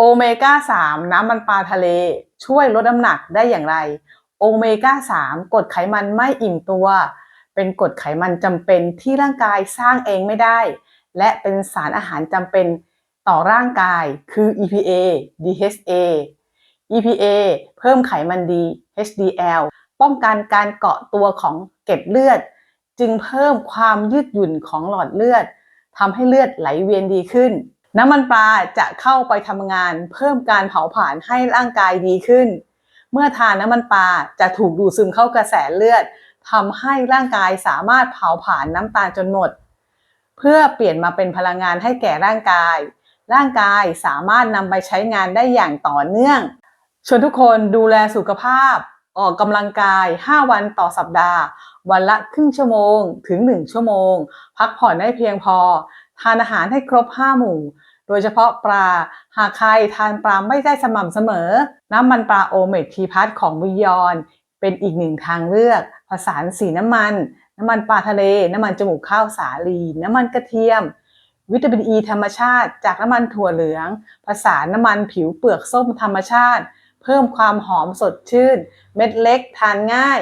โอเมก้า 3 น้ำมันปลาทะเล ช่วยลดน้ำหนักได้อย่างไร โอเมก้า 3กรดไขมันไม่อิ่มตัว เป็นกรดไขมันจำเป็นที่ร่างกายสร้างเองไม่ได้ และเป็นสารอาหารจำเป็นต่อร่างกายคือ EPA DHA EPA เพิ่มไขมันดี HDL ป้องกันการเกาะตัวของเกล็ดเลือด จึงเพิ่มความยืดหยุ่นของหลอดเลือดทำให้เลือดไหลเวียนดีขึ้น น้ำมันปลาจะเข้าไปทำงานเพิ่มการเผาผลาญให้ร่างกายดีขึ้น เมื่อทานน้ำมันปลาจะถูกดูดซึมเข้ากระแสเลือดทำให้ร่างกายสามารถเผาผลาญน้ำตาลจนหมด เพื่อเปลี่ยนมาเป็นพลังงานให้แก่ร่างกาย ร่างกายสามารถนำไปใช้งานได้อย่างต่อเนื่องชวนทุกคนดูแลสุขภาพ ออกกำลังกาย 5 วันต่อสัปดาห์ วันละครึ่งชั่วโมงถึง 1 ชั่วโมง พักผ่อนได้เพียงพอ ทานอาหารให้ครบ 5 หมู่ โดยเฉพาะปลา หากใครทานปลาไม่ได้สม่ำเสมอ น้ำมันปลาโอเมกทีพัทของบุยอนเป็นอีกหนึ่งทางเลือก ผสานสีน้ำมัน น้ำมันปลาทะเล น้ำมันจมูกข้าวสาลี น้ำมันกระเทียม วิตามินอ e ีธรรมชาติ จากน้ำมันถั่วเหลือง ผสานน้ำมันผิวเปลือกส้มธรรมชาติ เพิ่มความหอมสดชื่น เม็ดเล็กทานง่าย